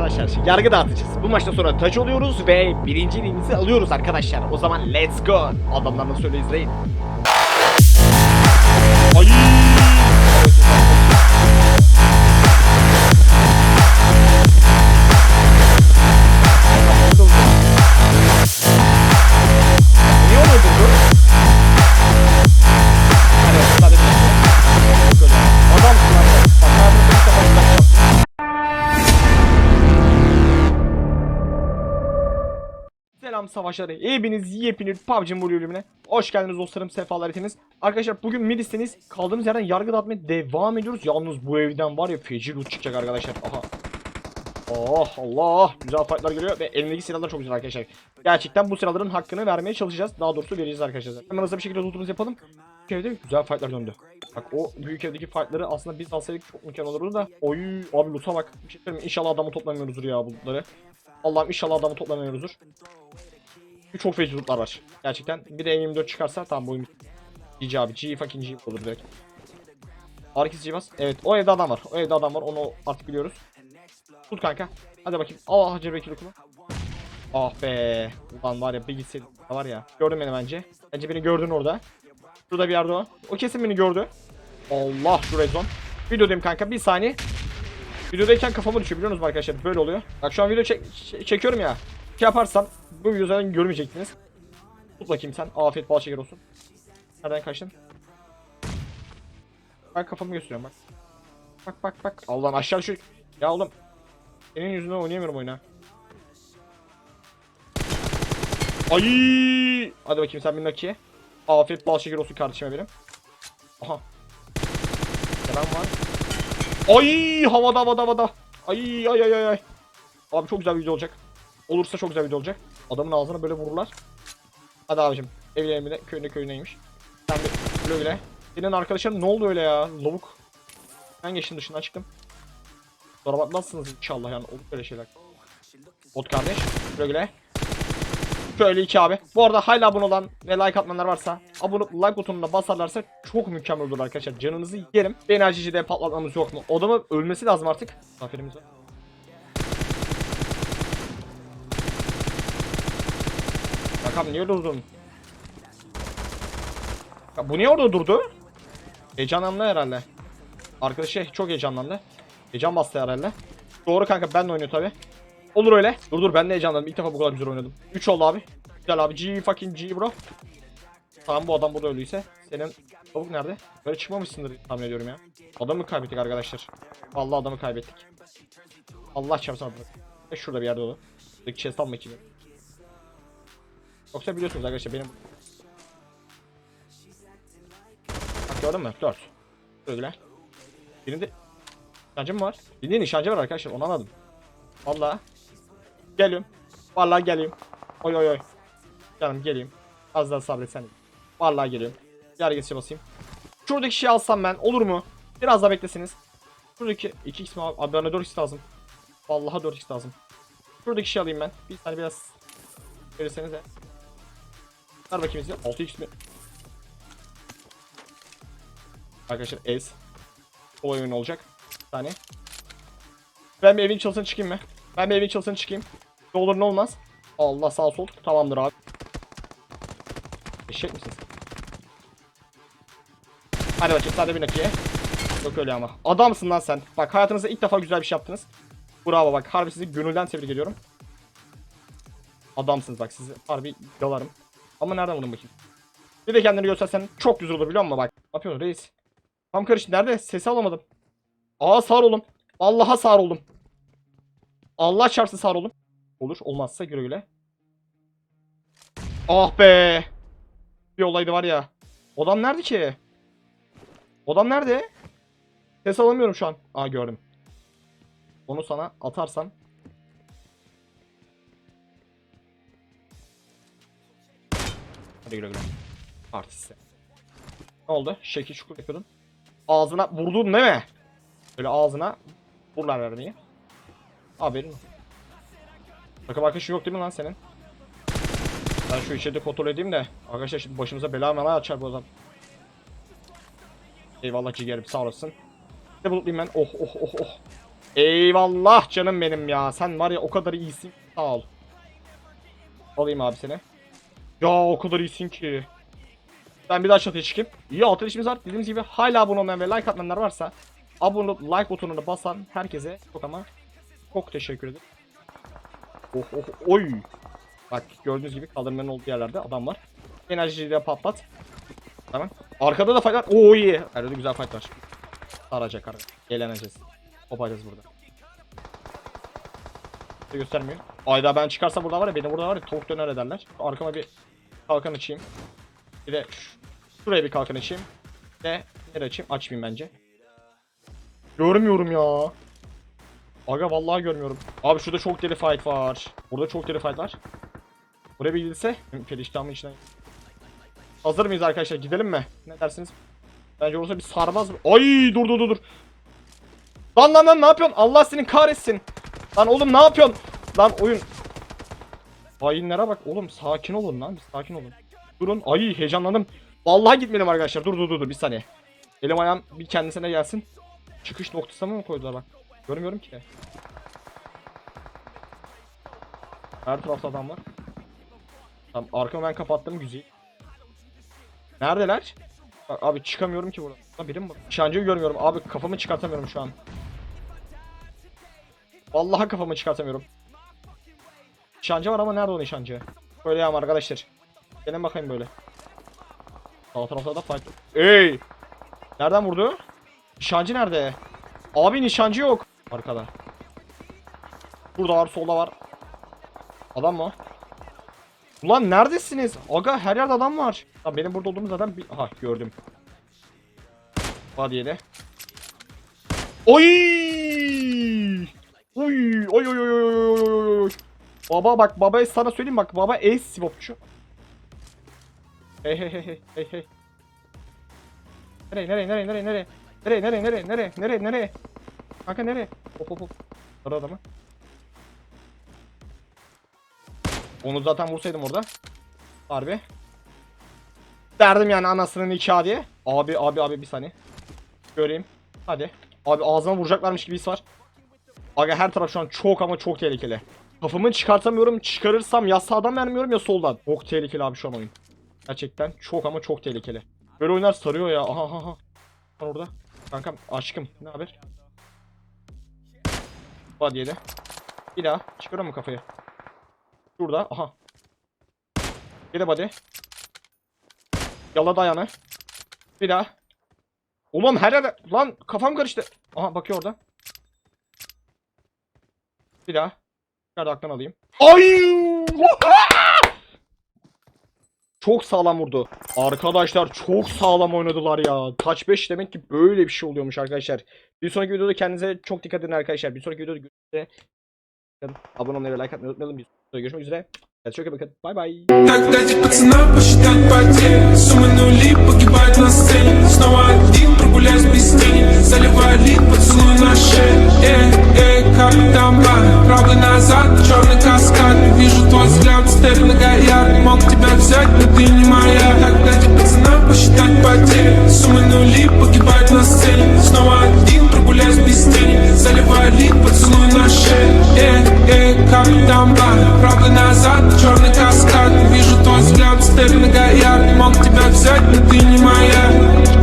arkadaşlar. Yargı dağıtacağız. Bu maçtan sonra taç oluyoruz ve birinciliğimizi alıyoruz arkadaşlar. O zaman let's go. Adamlarla söyle izleyin. Selam savaşları. Hepiniz yepyeni PUBG bölümüne hoş geldiniz dostlarım. Sefalar etiniz. Arkadaşlar bugün Midis'teniz kaldığımız yerden yargı dağıtmaya devam ediyoruz. Yalnız bu evden var ya feci loot çıkacak arkadaşlar. Aha. Oh Allah güzel fightlar geliyor ve elimdeki silahlar çok güzel arkadaşlar. Gerçekten bu silahların hakkını vermeye çalışacağız. Daha doğrusu vereceğiz arkadaşlar. Hemen hızlı bir şekilde lootumuzu yapalım. Evde güzel fightlar döndü. Bak o büyük evdeki fightları aslında biz alsaydık çok mükemmel olurdu da. Oy abi loot'a bak. Bir şey söyleyeyim? İnşallah adamı toplamıyoruzdur ya bu lootları. Allah'ım inşallah adamı toplamıyoruzdur. Çok feci lootlar var. Gerçekten. Bir de M24 çıkarsa tamam bu GG abi. G fucking G olur direkt. Arkis Civas. Evet o evde adam var. O evde adam var. Onu artık biliyoruz. Tut kanka. Hadi bakayım. Allah Hacı Bekir okulu. Ah be. Ulan var ya bir gitseydim. Var ya. Gördün beni bence. Bence beni gördün orada. Şurada bir yerde o. O kesin beni gördü. Allah şu rezon. Videodayım kanka. Bir saniye. Videodayken kafama düşüyor biliyor musunuz arkadaşlar? Böyle oluyor. Bak şu an video çek çekiyorum ya. Şey yaparsam bu videoyu zaten görmeyecektiniz. Tut bakayım sen. Afiyet bal şeker olsun. Nereden kaçtın? Ben kafamı gösteriyorum bak. Bak bak bak. Allah'ım aşağı düşük. Ya oğlum. Senin yüzünden oynayamıyorum oyuna. Ay! Hadi bakayım sen bir Naki'ye. Afiyet bal şeker olsun kardeşime benim. Aha. Selam var. Ay havada havada havada. Ay ay ay ay. Abi çok güzel bir video olacak. Olursa çok güzel video olacak. Adamın ağzına böyle vururlar. Hadi abicim. Evine evine köyüne köyüneymiş. Sen güle güle. Senin arkadaşların ne oldu öyle ya? Lavuk. Ben geçtim dışından çıktım. Sonra bakmazsınız inşallah yani olur böyle şeyler. Bot kardeş. Güle güle. Şöyle iki abi. Bu arada hala abone olan ve like atmayanlar varsa abone like butonuna basarlarsa çok mükemmel olur arkadaşlar. Canınızı yerim. Enerjici de patlatmamız yok mu? Odamı ölmesi lazım artık. Zaferimiz var. Bakalım niye durdun? Ya bu niye orada durdu? Heyecanlandı herhalde. Arkadaşı çok heyecanlandı. Heyecan bastı herhalde. Doğru kanka ben de oynuyor tabi. Olur öyle. Dur dur ben de heyecanlandım. İlk defa bu kadar güzel oynadım. 3 oldu abi. Güzel abi. G fucking G bro. Tamam bu adam burada öldüyse. Senin tavuk nerede? Böyle çıkmamışsındır tahmin ediyorum ya. Adamı kaybettik arkadaşlar. Allah adamı kaybettik. Allah çarpsın adamı. Şurada bir yerde o. Buradaki chest alma için. Yoksa biliyorsunuz arkadaşlar benim... Bak gördün mü? 4. Öyle. Birinde nişancı mı var? Birinde nişancı var arkadaşlar onu anladım. Vallahi. Geliyorum. Vallahi geliyorum. Oy oy oy. Canım geleyim. Az daha sabretsen. Vallahi geliyorum. Yer geçişe basayım. Şuradaki şeyi alsam ben olur mu? Biraz daha beklesiniz. Şuradaki 2x mi abi? Abi bana 4x lazım. Vallahi 4x lazım. Şuradaki şey alayım ben. Bir tane biraz verirseniz de. Ver bakayım size. 6x mi? Arkadaşlar ez. Olay oyun olacak. Bir tane. Ben bir evin çalısına çıkayım mı? Ben bir evin çalısına çıkayım. Ne olur ne olmaz. Allah sağ sol. Tamamdır abi. Eşek misiniz? Hadi bakayım sadece bir nakiye. Yok öyle ama. Adamsın lan sen. Bak hayatınızda ilk defa güzel bir şey yaptınız. Bravo bak harbi sizi gönülden tebrik ediyorum. Adamsınız bak sizi harbi yalarım. Ama nereden vurdun bakayım? Bir de kendini göstersen çok güzel olur biliyor musun bak. Ne yapıyorsun reis? Tam karıştı. Nerede? Sesi alamadım. Aa sağır oğlum. Allah'a sağır oldum. Allah çarpsın sağır oğlum. Olur. Olmazsa güle güle. Ah be. Bir olaydı var ya. Odam nerede ki? Odam nerede? Ses alamıyorum şu an. Aa gördüm. Onu sana atarsam. Hadi güle güle. Artist. Ne oldu? Şekil şukur yapıyordun. Ağzına vurdun değil mi? Böyle ağzına vurlar vermeyi. Haberin olsun. Takım arkadaşın yok değil mi lan senin? Ben şu içeride kontrol edeyim de. Arkadaşlar şimdi başımıza bela mela açar bu adam. Eyvallah ciğerim sağ olasın. Ne bulutlayayım ben. Oh oh oh oh. Eyvallah canım benim ya. Sen var ya o kadar iyisin. Sağ ol. Alayım abi seni. Ya o kadar iyisin ki. Ben bir daha çatıya çıkayım. İyi altı işimiz var. Dediğimiz gibi hala abone olmayan ve like atmayanlar varsa abone olup like butonuna basan herkese çok ama çok teşekkür ederim. Oh oh oy. Bak gördüğünüz gibi kaldırmanın olduğu yerlerde adam var. Enerjiyi de patlat. Tamam. Arkada da fight var. Oo iyi. Arada güzel fight var. Saracak arada. Eğleneceğiz. Kopacağız burada. Göstermiyor. Ayda ben çıkarsam burada var ya beni burada var ya tavuk döner ederler. Arkama bir kalkan açayım. Bir de şuraya bir kalkan açayım. Bir de nereye açayım? Açmayayım bence. Görmüyorum ya. Aga vallahi görmüyorum. Abi şurada çok deli fight var. Burada çok deli fight var. Buraya bir gidilse perişanın içine. Hazır mıyız arkadaşlar? Gidelim mi? Ne dersiniz? Bence olursa bir sarmaz mı? Ay dur dur dur. Lan lan lan ne yapıyorsun? Allah senin kahretsin. Lan oğlum ne yapıyorsun? Lan oyun. Hainlere bak oğlum sakin olun lan sakin olun. Durun ay heyecanlandım. Vallahi gitmedim arkadaşlar dur dur dur dur bir saniye. Elim ayağım bir kendisine gelsin. Çıkış noktasına mı koydular bak. Görmüyorum ki. Her tarafta adam var. Tamam arkamı ben kapattım güzel. Neredeler? Bak, abi çıkamıyorum ki buradan. Ha, biri mi bu? Nişancıyı görmüyorum. Abi kafamı çıkartamıyorum şu an. Vallahi kafamı çıkartamıyorum. Nişancı var ama nerede o nişancı? Böyle yağım arkadaşlar. Gelin bakayım böyle. Sağ tarafta da fight. Ey! Nereden vurdu? Nişancı nerede? Abi nişancı yok. Arkada. Burada var, solda var. Adam mı? Ulan neredesiniz? Aga her yerde adam var. Tamam benim burada olduğumu zaten bir... Aha gördüm. Oy oy oy oy oy oy oy. Baba bak babaya sana söyleyeyim bak baba ace swapçu. Hey hey hey hey hey hey. Nereye nereye nereye nereye nereye? Nereye nereye nereye nereye nereye nereye? Kanka nereye? Hop hop hop. Ara adamı. Onu zaten vursaydım orada. Harbi. Derdim yani anasının nikahı diye. Abi abi abi bir saniye. Göreyim. Hadi. Abi ağzıma vuracaklarmış gibi his var. Aga her taraf şu an çok ama çok tehlikeli. Kafamı çıkartamıyorum. Çıkarırsam ya sağdan vermiyorum ya soldan. Çok tehlikeli abi şu an oyun. Gerçekten çok ama çok tehlikeli. Böyle oyunlar sarıyor ya. Aha aha aha. Orada. Kankam aşkım ne haber? Hadi yedi. Bir daha. Çıkarıyor mu kafayı? Şurada. Aha. Yedi body. Yala dayanı. Bir daha. Ulan her yerde. Lan kafam karıştı. Aha bakıyor orada. Bir daha. Nerede aklını alayım. Ay! Çok sağlam vurdu. Arkadaşlar çok sağlam oynadılar ya. Touch 5 demek ki böyle bir şey oluyormuş arkadaşlar. Bir sonraki videoda kendinize çok dikkat edin arkadaşlar. Bir sonraki videoda görüşmek üzere. Abone olmayı ve like atmayı unutmayalım. Bir sonraki videoda görüşmek üzere. Kendinize çok iyi bakın. Bay bay. Назад, черный каскад. Вижу твой взгляд, степь многоярд Мог тебя взять, но ты не моя. Так дайте пацанам посчитать потери? Суммы нули погибают на сцене. Снова один прогуляюсь без тени. Заливаю лид, поцелуй на шее. Эй, эй, как там бар? Правый назад, черный каскад. Вижу твой взгляд, степь многоярд Мог тебя взять, но ты не моя